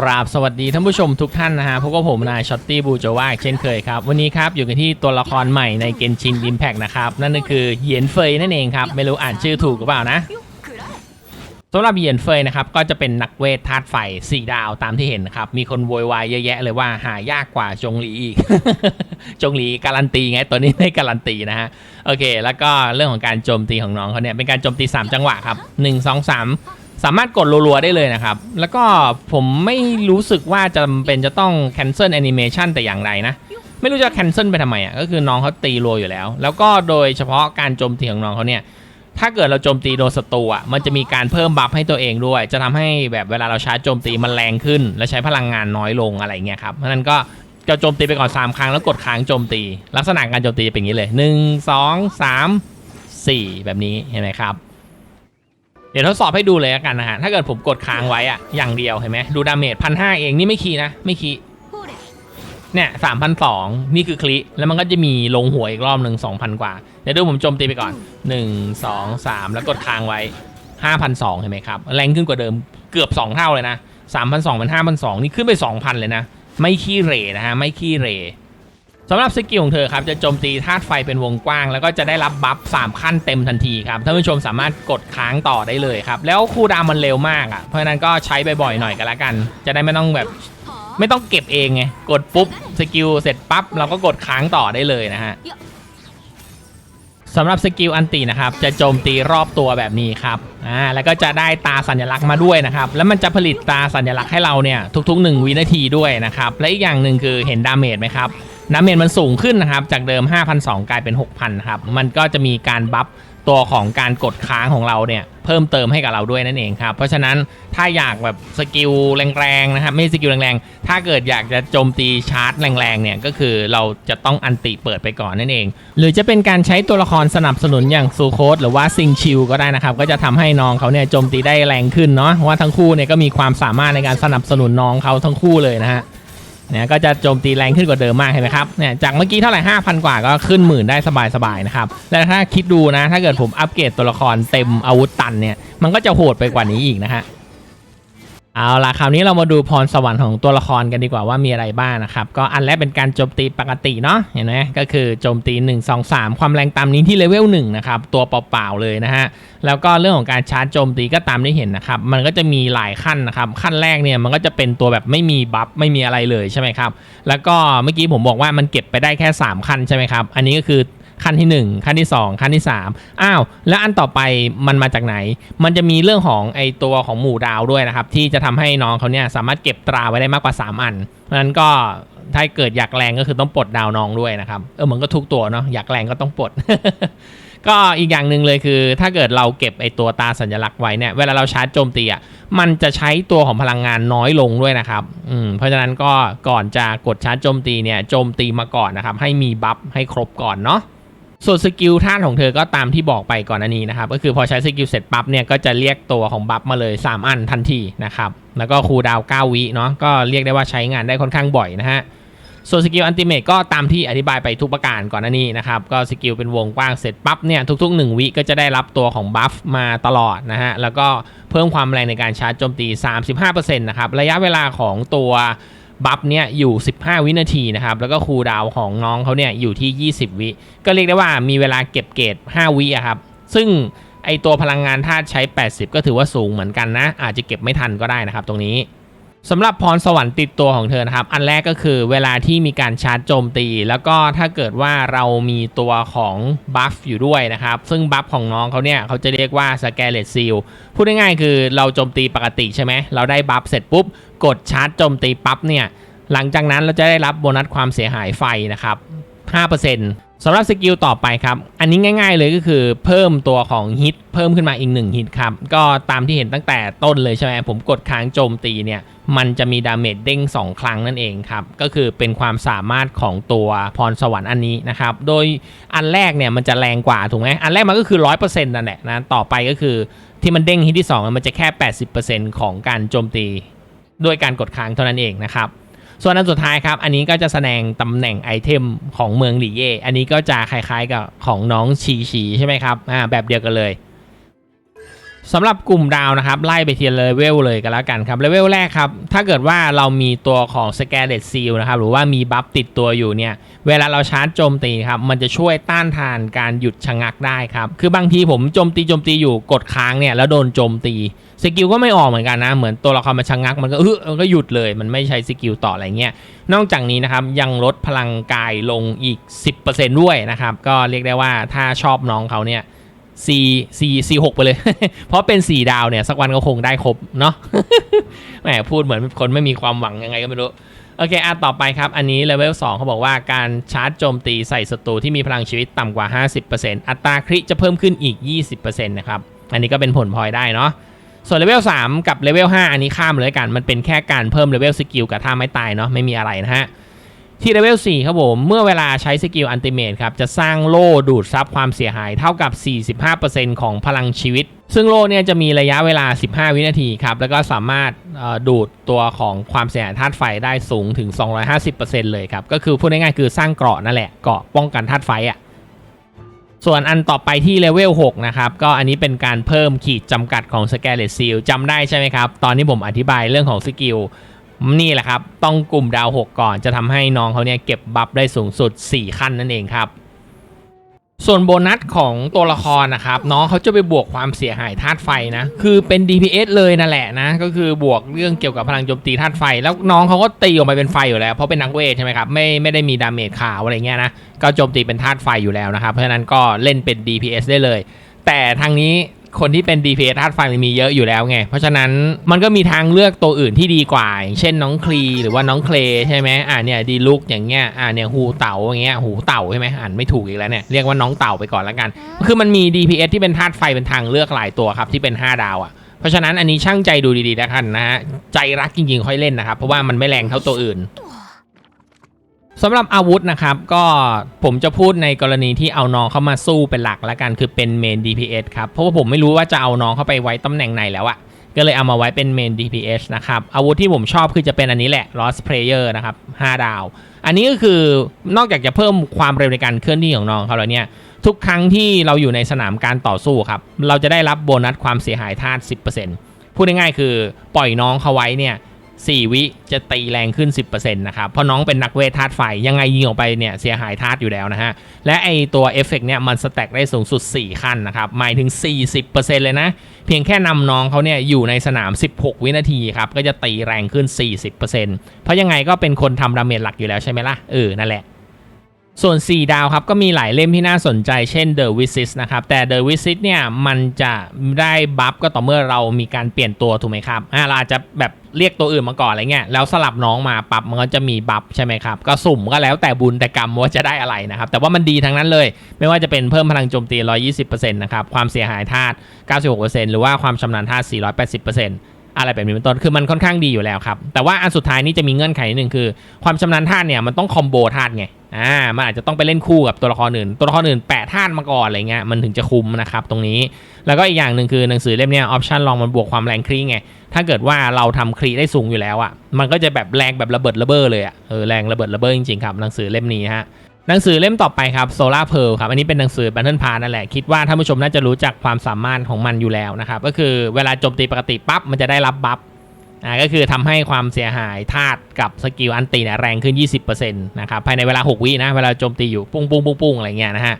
กราบสวัสดีท่านผู้ชมทุกท่านนะฮะพบกับผมนายช็อตตี้บูโจว่าเช่นเคยครับ วันนี้ครับอยู่กันที่ตัวละครใหม่ในเกนชินอิมแพกนะครับ นั่นก็คือเหยียนเฟยนั่นเองครับ ไม่รู้อ่านชื่อถูกหรือเปล่านะสำหรับเหยียนเฟยนะครับ ก็จะเป็นนักเวทธาตุไฟ4ดาวตามที่เห็นนะครับ มีคนโวยวายเยอะแยะเลยว่าหายากกว่าจงหลีอีก จงหลีการันตีไงตัวนี้ไม่การันตีนะฮะโอเค แล้วก็เรื่องของการโจมตีของน้องเขาเนี่ยเป็นการโจมตี 3 จังหวะครับ 1 2 3 สามารถกดรัวๆได้เลยนะครับ แล้วก็ผมไม่รู้สึกว่าจำเป็นจะต้อง cancel animation แต่อย่างใดนะ ไม่รู้จะ cancel ไปทำไมอะก็คือน้องเขาตีรัวอยู่แล้ว แล้วก็โดยเฉพาะการโจมตีของน้องเขาเนี่ยถ้าเกิดเราโจมตีโดนศัตรูอะมันจะมีการเพิ่มบัฟให้ตัวเองด้วย จะทำให้แบบเวลาเราชาร์จโจมตีมันแรงขึ้น และใช้พลังงานน้อยลงอะไรเงี้ยครับเพราะฉะนั้นก็จะโจมตีไปก่อน 3 ครั้งแล้วกดค้างโจมตี ลักษณะการโจมตีจะเป็นอย่างนี้เลย 1 2 3 4 แบบนี้เห็นไหมครับ เดี๋ยวทดสอบให้ดูเลยกันนะฮะ ถ้าเกิดผมกดค้างไว้อะอย่างเดียวเห็นไหมดูดาเมจพันห้าเองนี่ไม่คีนะ ไม่คีเนี่ยสามพันสองนี่คือคลิ แล้วมันก็จะมีลงหัวอีกรอบหนึ่งสองพันกว่า เดี๋ยวดูผมโจมตีไปก่อนหนึ่งสองสามแล้วกดค้างไว้ห้าพันสองเห็นไหมครับ แรงขึ้นกว่าเดิมเกือบสองเท่าเลยนะสามพันสองเป็นห้าพันสองนี่ขึ้นไปสองพันเลยนะ ไม่ขี้เรนะฮะ ไม่ขี้เร สำหรับสกิลของเธอครับจะโจมตีธาตุไฟเป็นวงกว้าง แล้วก็จะได้รับบัฟ3ขั้นเต็มทันทีครับท่านผู้ชมสามารถกดค้างต่อได้เลยครับ แล้วคูดามันเร็วมากอะเพราะฉะนั้นก็ใช้บ่อยๆหน่อยก็แล้วกัน จะได้ไม่ต้องแบบไม่ต้องเก็บเองไงกดปุ๊บสกิลเสร็จปั๊บเราก็กดค้างต่อได้เลยนะฮะสำหรับสกิลอันตีนะครับจะโจมตีรอบตัวแบบนี้ครับอ่าแล้วก็จะได้ตาสัญลักษณ์มาด้วยนะครับ แล้วมันจะผลิตตาสัญลักษณ์ให้เราเนี่ยทุกๆ 1 วินาทีด้วยนะครับและอีกอย่างหนึ่งคือเห็นดาเมจไหมครับ น้ำเมจมันสูงขึ้นนะครับ จากเดิม 5,200 กลายเป็น 6,000ครับ มันก็จะมีการบัฟตัวของการกดค้างของเราเนี่ยเพิ่มเติมให้กับเราด้วยนั่นเองครับ เพราะฉะนั้นถ้าอยากแบบสกิลแรงๆนะครับไม่สกิลแรงๆ ถ้าเกิดอยากจะโจมตีชาร์จแรงๆเนี่ยก็คือเราจะต้องอันติเปิดไปก่อนนั่นเอง หรือจะเป็นการใช้ตัวละครสนับสนุนอย่างซูโคสหรือว่าซิงชิลก็ได้นะครับ ก็จะทำให้น้องเขาเนี่ยโจมตีได้แรงขึ้นเนาะว่าทั้งคู่เนี่ยก็มีความสามารถในการสนับสนุนน้องเขาทั้งคู่เลยนะฮะ เนี่ยก็จะโจมตีแรงขึ้นกว่าเดิมมากเห็นไหมครับเนี่ยจากเมื่อกี้เท่าไหร่5,000 กว่าก็ขึ้นหมื่นได้สบายๆนะครับและถ้าคิดดูนะ ถ้าเกิดผมอัปเกรดตัวละครเต็มอาวุธตันเนี่ยมันก็จะโหดไปกว่านี้อีกนะฮะ เอาล่ะคราวนี้เรามาดูพรสวรรค์ของตัวละครกันดีกว่าว่ามีอะไรบ้างนะครับ ก็อันแรกเป็นการโจมตีปกติเนาะเห็นไหมก็คือโจมตี 1 2 3 ความแรงตามนี้ที่เลเวล1นะครับตัวเปล่าๆเลยนะฮะแล้วก็เรื่องของการชาร์จโจมตีก็ตามที่เห็นนะครับมันก็จะมีหลายขั้นนะครับขั้นแรกเนี่ยมันก็จะเป็นตัวแบบไม่มีบัฟไม่มีอะไรเลยใช่ไหมครับแล้วก็เมื่อกี้ผมบอกว่ามันเก็บไปได้แค่ 3 ขั้นใช่ไหมครับอันนี้ก็คือ ขั้นที่ 1 ขั้นที่ 2 ขั้นที่ 3 อ้าว แล้วอันต่อไปมันมาจากไหน มันจะมีเรื่องของไอตัวของหมู่ดาวด้วยนะครับ ที่จะทำให้น้องเขาเนี่ยสามารถเก็บตราไว้ได้มากกว่า 3 อันเพราะฉะนั้นก็ถ้าเกิดอยากแรงก็คือต้องปลดดาวน้องด้วยนะครับ เออมันก็ทุกตัวเนาะอยากแรงก็ต้องปลด ก็อีกอย่างหนึ่งเลยคือ ถ้าเกิดเราเก็บไอตัวตาสัญลักษณ์ไว้เนี่ยเวลาเราชาร์จโจมตีอะมันจะใช้ตัวของพลังงานน้อยลงด้วยนะครับอืมเพราะฉะนั้นก็ก่อนจะกดชาร์จโจมตีเนี่ยโจมตีมาก่อนนะครับ ให้มีบัฟให้ครบก่อนเนาะ ส่วนสกิลท่านของเธอก็ตามที่บอกไปก่อนอันนี้นะครับ ก็คือพอใช้สกิลเสร็จปั๊บเนี่ยก็จะเรียกตัวของบัฟมาเลย 3 อันทันทีนะครับ แล้วก็คูดาว9วิเนาะก็เรียกได้ว่าใช้งานได้ค่อนข้างบ่อยนะฮะส่วนสกิลอันติเมตก็ตามที่อธิบายไปทุกประการก่อนหน้านี้นะครับ ก็สกิลเป็นวงกว้างเสร็จปั๊บเนี่ยทุก ๆ 1 วิก็จะได้รับตัวของบัฟมาตลอดนะฮะ แล้วก็เพิ่มความแรงในการชาร์จโจมตี 35%นะครับ ระยะเวลาของตัว บัฟเนี่ยอยู่ 15 วินาทีนะครับ แล้วก็คูลดาวของน้องเขาเนี่ยอยู่ที่ 20 วิ ก็เรียกได้ว่ามีเวลาเก็บเกรด5วิอะครับ ซึ่งไอตัวพลังงานธาตุใช้ 80 ก็ถือว่าสูงเหมือนกันนะ อาจจะเก็บไม่ทันก็ได้นะครับตรงนี้ สำหรับพรสวรรค์ติดตัวของเธอนะครับ อันแรกก็คือเวลาที่มีการชาร์จโจมตี แล้วก็ถ้าเกิดว่าเรามีตัวของบัฟอยู่ด้วยนะครับ ซึ่งบัฟของน้องเขาเนี่ยเขาจะเรียกว่าสแกเลตซิลพูดง่ายๆคือเราโจมตีปกติใช่ไหม เราได้บัฟเสร็จปุ๊บ กดชาร์จโจมตีปั๊บเนี่ย หลังจากนั้นเราจะได้รับโบนัสความเสียหายไฟนะครับ 5%สำหรับสกิลต่อไปครับ อันนี้ง่าย ๆ เลยก็คือเพิ่มตัวของฮิตเพิ่มขึ้นมาอีก1ฮิตครับ ก็ตามที่เห็นตั้งแต่ต้นเลยใช่ไหมผมกดค้างโจมตีเนี่ย มันจะมีดาเมจเด้ง 2 ครั้งนั่นเองครับ ก็คือเป็นความสามารถของตัวพรสวรรค์อันนี้นะครับ โดยอันแรกเนี่ยมันจะแรงกว่าถูกไหมอันแรกมันก็คือ 100%นั่นแหละนะ ต่อไปก็คือที่มันเด้งฮิตที่ 2 มันจะแค่ 80%ของการโจมตี ด้วยการกดค้างเท่านั้นเองนะครับ ส่วนอันสุดท้ายครับ อันนี้ก็จะแสดงตำแหน่งไอเทมของเมืองหลีเย่ อันนี้ก็จะคล้ายๆกับของน้องชีชีใช่ไหมครับ อ่าแบบเดียวกันเลย สำหรับกลุ่มดาวนะครับ ไล่ไปทีละเลเวลเลยกันแล้วกันครับเลเวลแรกครับ ถ้าเกิดว่าเรามีตัวของ s c a r e t Seal นะครับ หรือว่ามีบัฟติดตัวอยู่เนี่ย เวลาเราชาร์จโจมตีครับ มันจะช่วยต้านทานการหยุดชะงักได้ครับ คือบางทีผมโจมตีโจมตีอยู่กดค้างเนี่ย แล้วโดนโจมตีสกิลก็ไม่ออกเหมือนกันนะ เหมือนตัวละครมันชะงักมันก็เออมันก็หยุดเลย มันไม่ใช้สกิลต่ออะไรเงี้ยนอกจากนี้นะครับยังลดพลังกายลงอีก 10%ด้วยนะครับก็เรียกได้ว่าถ้าชอบน้องเขาเนี่ย C C C 6ไปเลย เพราะเป็น 4 ดาวเนี่ย สักวันก็คงได้ครบเนาะแหมพูดเหมือนคนไม่มีความหวังยังไงก็ไม่รู้ โอเคอะต่อไปครับ อันนี้เลเวล2เขาบอกว่าการชาร์จโจมตีใส่ศัตรูที่มีพลังชีวิตต่ำกว่า 50%อัตราคริจะเพิ่มขึ้นอีก 20%นะครับ อันนี้ก็เป็นผลพลอยได้เนาะส่วนเลเวล3กับเลเวล5อันนี้ข้ามเลยกัน มันเป็นแค่การเพิ่มเลเวลสกิลกับท่าไม้ตายเนาะไม่มีอะไรนะฮะ ที่เลเวล4ครับผม เมื่อเวลาใช้สกิลอันติเมทครับ จะสร้างโล่ดูดซับความเสียหายเท่ากับ 45%ของพลังชีวิต ซึ่งโล่เนี่ยจะมีระยะเวลา 15 วินาทีครับ แล้วก็สามารถดูดตัวของความเสียหายธาตุไฟได้สูงถึง 250%เลยครับ ก็คือพูดง่ายๆคือสร้างเกราะนั่นแหละเกราะป้องกันธาตุไฟอะส่วนอันต่อไปที่เลเวล 6 นะครับ ก็อันนี้เป็นการเพิ่มขีดจำกัดของสแกเลตซีลจำได้ใช่ไหมครับ ตอนที่ผมอธิบายเรื่องของสกิล นี่แหละครับ ต้องกลุ่มดาว 6 ก่อนจะทำให้น้องเขาเนี่ยเก็บบัฟได้สูงสุด 4 ขั้นนั่นเองครับ ส่วนโบนัสของตัวละครนะครับ น้องเขาจะไปบวกความเสียหายธาตุไฟนะ คือเป็น DPS เลยนั่นแหละนะ ก็คือบวกเรื่องเกี่ยวกับพลังโจมตีธาตุไฟ แล้วน้องเขาก็ตีออกมาเป็นไฟอยู่แล้ว เพราะเป็นนักเวทใช่ไหมครับไม่ไม่ได้มีดาเมจขาวอะไรเงี้ยนะก็โจมตีเป็นธาตุไฟอยู่แล้วนะครับเพราะฉะนั้นก็เล่นเป็น DPS ได้เลย แต่ทางนี้ คนที่เป็น DPS ธาตุไฟมันมีเยอะอยู่แล้วไง เพราะฉะนั้นมันก็มีทางเลือกตัวอื่นที่ดีกว่าอย่างเช่นน้องคลีหรือว่าน้องเคลใช่ไหมอ่าเนี่ยดีลุกอย่างเงี้ยอ่าเนี่ยหูเต่าอย่างเงี้ยหูเต่าใช่ไหมอ่านไม่ถูกอีกแล้วเนี่ยเรียกว่าน้องเต่าไปก่อนแล้วกัน คือมันมี DPS ที่เป็นธาตุไฟเป็นทางเลือกหลายตัวครับที่เป็น 5 ดาวอะเพราะฉะนั้นอันนี้ช่างใจดูดีๆนะครับนะฮะใจรักจริงๆค่อยเล่นนะครับเพราะว่ามันไม่แรงเท่าตัวอื่น สำหรับอาวุธนะครับ ก็ผมจะพูดในกรณีที่เอาน้องเข้ามาสู้เป็นหลักละกันคือเป็นเมน DPS ครับ เพราะว่าผมไม่รู้ว่าจะเอาน้องเข้าไปไว้ตำแหน่งไหนแล้วอะก็เลยเอามาไว้เป็นเมน DPS นะครับ อาวุธที่ผมชอบคือจะเป็นอันนี้แหละ Lost Player นะครับ 5 ดาว อันนี้ก็คือนอกจากจะเพิ่มความเร็วในการเคลื่อนที่ของน้องเขาแล้วเนี่ย ทุกครั้งที่เราอยู่ในสนามการต่อสู้ครับ เราจะได้รับโบนัสความเสียหายธาตุ10%พูดง่ายๆคือปล่อยน้องเขาไว้เนี่ย 4 วิจะตีแรงขึ้น 10%นะครับ เพราะน้องเป็นนักเวทธาตุไฟ ยังไงยิงออกไปเนี่ยเสียหายธาตุอยู่แล้วนะฮะ และไอตัวเอฟเฟกเนี่ยมันสแต็กได้สูงสุด 4 ขั้นนะครับ หมายถึง 40%เลยนะ เพียงแค่นำน้องเขาเนี่ยอยู่ในสนาม 16 วินาทีครับ ก็จะตีแรงขึ้น 40%เพราะยังไงก็เป็นคนทำดาเมจหลักอยู่แล้วใช่ไหมล่ะ เออ นั่นแหละ ส่วน 4 ดาวครับก็มีหลายเล่มที่น่าสนใจเช่น The Wizard นะครับแต่ The Wizard เนี่ยมันจะได้บัฟก็ต่อเมื่อเรามีการเปลี่ยนตัวถูกไหมครับอ่าเราอาจจะแบบเรียกตัวอื่นมาก่อนอะไรเงี้ยแล้วสลับน้องมาปรับมันก็จะมีบัฟใช่ไหมครับ ก็สุ่มก็แล้วแต่บุญแต่กรรมว่าจะได้อะไรนะครับ แต่ว่ามันดีทั้งนั้นเลย ไม่ว่าจะเป็นเพิ่มพลังโจมตี 120%นะครับความเสียหายธาตุ 96%หรือว่าความชำนาญธาตุ 480% อะไรแบบนี้เป็นต้นคือมันค่อนข้างดีอยู่แล้วครับ แต่ว่าอันสุดท้ายนี่จะมีเงื่อนไขนิดนึงคือ ความชำนาญธาตุเนี่ยมันต้องคอมโบธาตุไงอ่ามันอาจจะต้องไปเล่นคู่กับตัวละครอื่น ตัวละครอื่นแปะธาตุมาก่อนอะไรเงี้ยมันถึงจะคุมนะครับตรงนี้ แล้วก็อีกอย่างหนึ่งคือหนังสือเล่มนี้ออปชันลองมันบวกความแรงครีไงถ้าเกิดว่าเราทำครีได้สูงอยู่แล้วอะมันก็จะแบบแรงแบบระเบิดระเบ้อเลยอะเออแรงระเบิดระเบ้อจริงๆครับหนังสือเล่มนี้ฮะ หนังสือเล่มต่อไปครับโซล่าเพลครับอันนี้เป็นหนังสือ Battle Pass นั่นแหละ คิดว่าท่านผู้ชมน่าจะรู้จักความสามารถของมันอยู่แล้วนะครับก็คือเวลาโจมตีปกติปั๊บมันจะได้รับบัฟอ่าก็คือทำให้ความเสียหายธาตุกับสกิลอันตีเนี่ยแรงขึ้น 20%นะครับภายในเวลา 6 วินะเวลาโจมตีอยู่ปุ้งปุ้งปุ้งปุ้งอะไรเงี้ยนะฮะ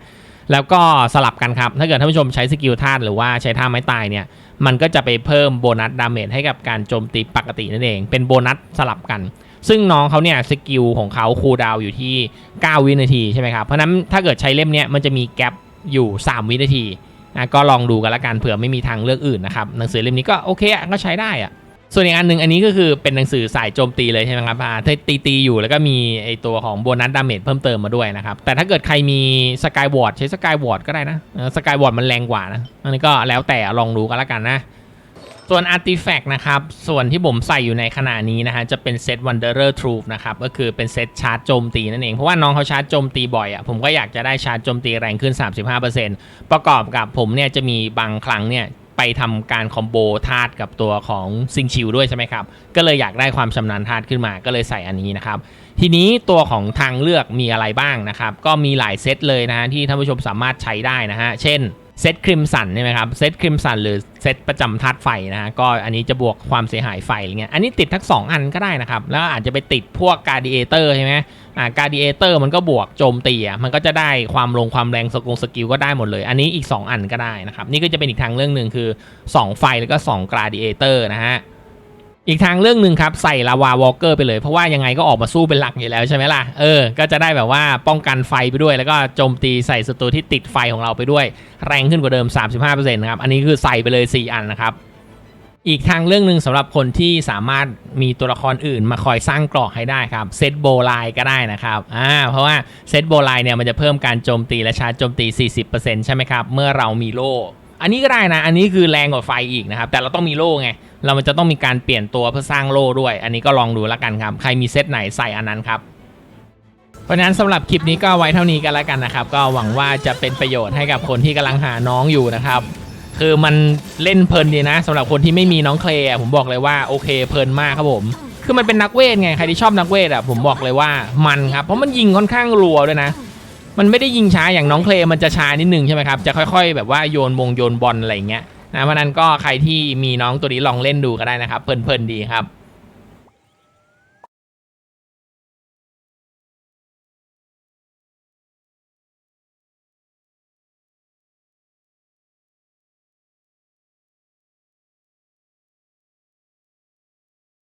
แล้วก็สลับกันครับ ถ้าเกิดท่านผู้ชมใช้สกิลธาตุหรือว่าใช้ท่าไม้ตายเนี่ย มันก็จะไปเพิ่มโบนัสดาเมจให้กับการโจมตีปกตินั่นเอง เป็นโบนัสสลับกัน ซึ่งน้องเขาเนี่ยสกิลของเขาคูลดาวอยู่ที่ 9 วินาทีใช่ไหมครับ เพราะนั้นถ้าเกิดใช้เล่มเนี้ยมันจะมีแกลบอยู่ 3 วินาทีนะก็ลองดูกันละกันเผื่อไม่มีทางเลือกอื่นนะครับ หนังสือเล่มนี้ก็โอเคอะก็ใช้ได้อะ ส่วนอีกอันหนึ่งอันนี้ก็คือเป็นหนังสือสายโจมตีเลยใช่ไหมครับอ่าถ้าตีตีอยู่แล้วก็มีไอตัวของโบนัสดาเมจเพิ่มเติมมาด้วยนะครับ แต่ถ้าเกิดใครมีสกายวอร์ดใช้สกายวอร์ดก็ได้นะสกายวอร์ดมันแรงกว่านะอันนี้ก็แล้วแต่ลองดูกันละกันนะ ส่วน Artifact นะครับ ส่วนที่ผมใส่อยู่ในขณะนี้นะฮะจะเป็นเซต Wanderer Truth นะครับ ก็คือเป็นเซตชาร์จโจมตีนั่นเอง เพราะว่าน้องเขาชาร์จโจมตีบ่อยอะ่ะผมก็อยากจะได้ชาร์จโจมตีแรงขึ้น 35%ประกอบกับผมเนี่ยจะมีบางครั้งเนี่ย ไปทำการคอมโบธาตุกับตัวของซิงชิวด้วยใช่ไหมครับ ก็เลยอยากได้ความชำนาญธาตุขึ้นมาก็เลยใส่อันนี้นะครับ ทีนี้ตัวของทางเลือกมีอะไรบ้างนะครับ ก็มีหลายเซตเลยนะฮะที่ท่านผู้ชมสามารถใช้ได้นะฮะเช่นเซตคริมสันใช่ไหมครับเซตคริมสันหรือเซตประจำธาตุไฟนะฮะก็อันนี้จะบวกความเสียหายไฟอะไรเงี้ยอันนี้ติดทั้งสองอันก็ได้นะครับ แล้วอาจจะไปติดพวกการดิเอเตอร์ใช่ไหม อ่าการดิเอเตอร์มันก็บวกโจมตีอะมันก็จะได้ความลงความแรงสกงสกิลก็ได้หมดเลย อันนี้อีก 2 อันก็ได้นะครับ นี่ก็จะเป็นอีกทางเรื่องหนึ่งคือ 2 ไฟแล้วก็2กราดิเอเตอร์นะฮะอีกทางเรื่องหนึ่งครับ ใส่ลาวาวอลเกอร์ไปเลย เพราะว่ายังไงก็ออกมาสู้เป็นหลักอยู่แล้วใช่ไหมล่ะเออก็จะได้แบบว่าป้องกันไฟไปด้วย แล้วก็โจมตีใส่ศัตรูที่ติดไฟของเราไปด้วย แรงขึ้นกว่าเดิม 35%นะครับอันนี้คือใส่ไปเลย 4 อันนะครับ อีกทางเรื่องหนึ่งสำหรับคนที่สามารถมีตัวละครอื่นมาคอยสร้างเกราะให้ได้ครับเซตโบไลก็ได้นะครับอ่าเพราะว่าเซตโบไลเนี่ยมันจะเพิ่มการโจมตีและชาร์จโจมตี 40%ใช่ไหมครับ เมื่อเรามีโล่อันนี้ก็ได้นะ อันนี้คือแรงกว่าไฟอีกนะครับ แต่เราต้องมีโล่ไง เรามันจะต้องมีการเปลี่ยนตัวเพื่อสร้างโล่ด้วย อันนี้ก็ลองดูแล้วกันครับ ใครมีเซตไหนใส่อันนั้นครับเพราะฉะนั้นสำหรับคลิปนี้ก็ไว้เท่านี้กันแล้วกันนะครับ ก็หวังว่าจะเป็นประโยชน์ให้กับคนที่กำลังหาน้องอยู่นะครับ คือมันเล่นเพลินดีนะสำหรับคนที่ไม่มีน้องเคลอะผมบอกเลยว่าโอเคเพลินมากครับผม คือมันเป็นนักเวทไงใครที่ชอบนักเวทอะผมบอกเลยว่ามันครับเพราะมันยิงค่อนข้างรัวด้วยนะ มันไม่ได้ยิงช้าอย่างน้องเคลมันจะช้านิดนึงใช่ไหมครับจะค่อย ๆ แบบว่าโยนวงโยนบอลอะไรเงี้ยนะเพราะนั้นก็ใครที่มีน้องตัวนี้ลองเล่นดูก็ได้นะครับเพลินๆดีครับ